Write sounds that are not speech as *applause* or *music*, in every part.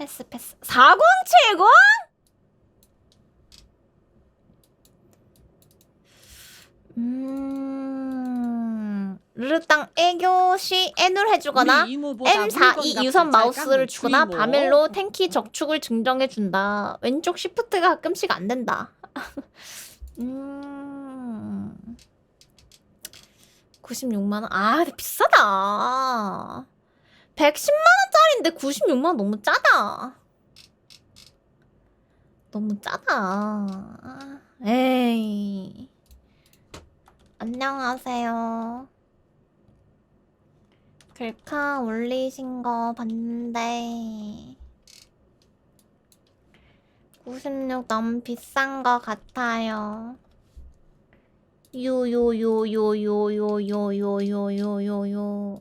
패스 패스 4070? 음 르르땅 애교시 N을 해주거나 우리 이모보다 M42 물건값 유선 잘 마우스를 주거나. 바멜로 탱키 적축을 증정해준다. 왼쪽 시프트가 가끔씩 안 된다. *laughs* 음. 96만원? 아, 근데 비싸다. 110만원짜리 인데 96만원 너무 짜다. 너무 짜다. 에이. 안녕하세요. 글카 올리신 거 봤는데 96 너무 비싼 거 같아요. 요요요요요요요요요요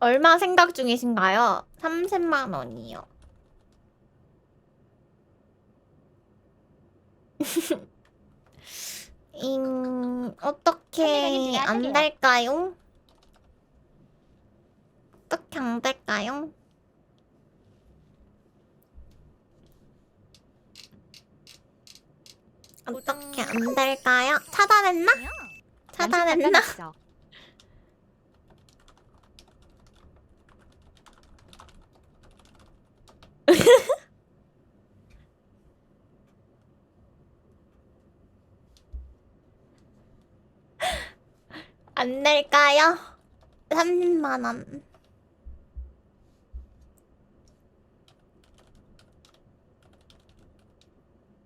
얼마 생각 중이신가요? 30만 원이요. *laughs* 음, 어떻게 안 될까요? 어떻게 안 될까요? 어떻게 안 될까요? 차단했나? 차단했나? 안 될까요? 30만 원.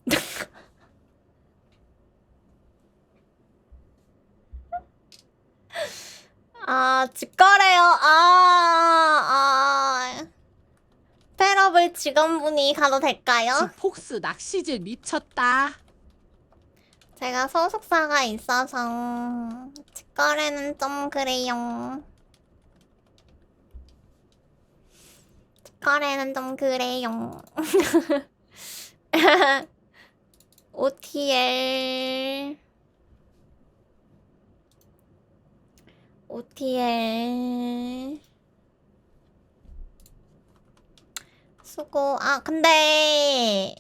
*laughs* 아, 직거래요. 아, 아. 패러블 직원분이 가도 될까요? 폭스 낚시질 미쳤다. 제가 소속사가 있어서 직거래는 좀 그래요. 직거래는 좀 그래요. *laughs* OTL OTL 수고 아 근데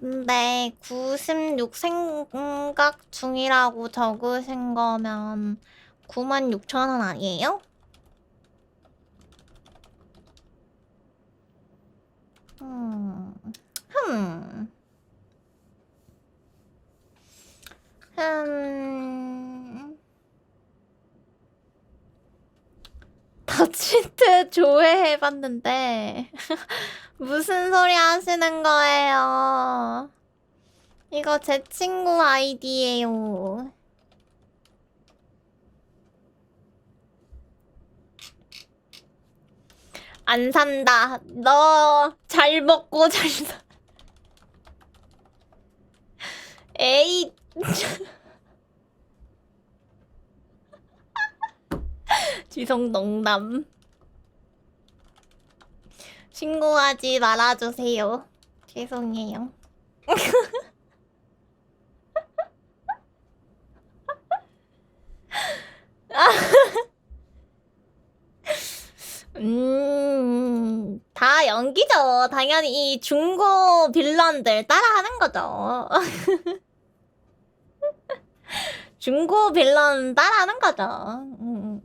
근데 96 생각 중이라고 적으신 거면 96,000원 아니에요? 음, 흠. 음. 더치트 *laughs* 조회해봤는데 무슨 소리 하시는 거예요? 이거 제 친구 아이디예요. 안 산다. 너 잘 먹고 잘 사. 에이. *laughs* 지성 농담. 신고하지 말아주세요. 죄송해요. 음, 다 연기죠. 당연히 이 중고 빌런들 따라하는 거죠. 중고 빌런 따라하는 거죠. 음.